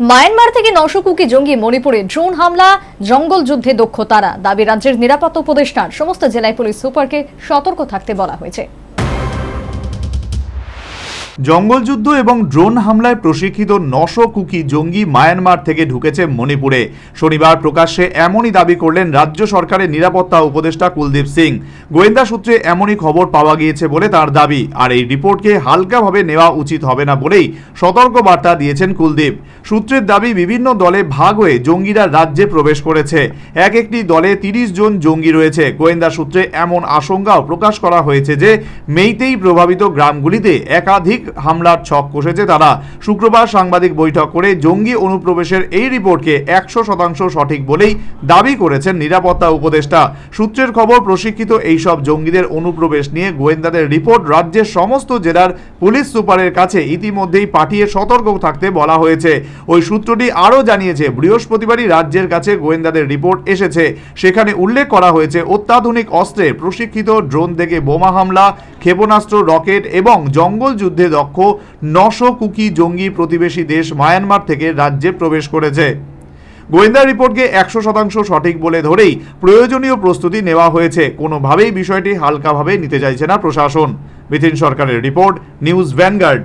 Myanmar থেকে নশো cookie জঙ্গি মণিপুরে ড্রোন হামলা, জঙ্গল যুদ্ধে দক্ষ তারা। দাবি রাজ্যের নিরাপত্তা উপদেষ্টার। সমস্ত জেলায় পুলিশ সুপারকে সতর্ক থাকতে বলা হয়েছে। জঙ্গলযুদ্ধ এবং ড্রোন হামলায় প্রশিক্ষিত নশো কুকি জঙ্গি মায়ানমার থেকে ঢুকেছে মণিপুরে। শনিবার প্রকাশ্যে এমনই দাবি করলেন রাজ্য সরকারের নিরাপত্তা উপদেষ্টা কুলদীপ সিং। গোয়েন্দা সূত্রে এমনই খবর পাওয়া গিয়েছে বলে তার দাবি, আর এই রিপোর্টকে হালকাভাবে নেওয়া উচিত হবে না বলেই সতর্ক বার্তা দিয়েছেন কুলদীপ। সূত্রের দাবি, বিভিন্ন দলে ভাগ হয়ে জঙ্গিরা রাজ্যে প্রবেশ করেছে। এক একটি দলে তিরিশ জন জঙ্গি রয়েছে। গোয়েন্দা সূত্রে এমন আশঙ্কাও প্রকাশ করা হয়েছে যে, মেইতেই প্রভাবিত গ্রামগুলিতে একাধিক হামলার ছক কষেছে তারা। শুক্রবার সাংবাদিক বৈঠক করে জঙ্গি অনুপ্রবেশের এই রিপোর্টকে একশো শতাংশ সঠিক বলেই দাবি করেছেন নিরাপত্তা উপদেষ্টা। সূত্রের খবর, প্রশিক্ষিত এইসব জঙ্গিদের অনুপ্রবেশ নিয়ে গোয়েন্দাদের রিপোর্ট রাজ্যের সমস্ত জেলার পুলিশ সুপারের কাছে ইতিমধ্যেই পাঠিয়ে সতর্ক থাকতে বলা হয়েছে। ওই সূত্রটি আরও জানিয়েছে, বৃহস্পতিবারই রাজ্যের কাছে গোয়েন্দাদের রিপোর্ট এসেছে। সেখানে উল্লেখ করা হয়েছে, অত্যাধুনিক অস্ত্রে প্রশিক্ষিত ড্রোন থেকে বোমা হামলা, ক্ষেপণাস্ত্র, রকেট এবং জঙ্গল যুদ্ধে দক্ষ নশো কুকি জঙ্গি প্রতিবেশী দেশ মায়ানমার থেকে রাজ্যে প্রবেশ করেছে। গোয়েন্দা রিপোর্টকে একশো শতাংশ সঠিক বলে ধরেই প্রয়োজনীয় প্রস্তুতি নেওয়া হয়েছে। কোনোভাবেই বিষয়টি হালকাভাবে নিতে চাইছে না প্রশাসন। বিথিন সরকারের রিপোর্ট, নিউজ ভ্যানগার্ড।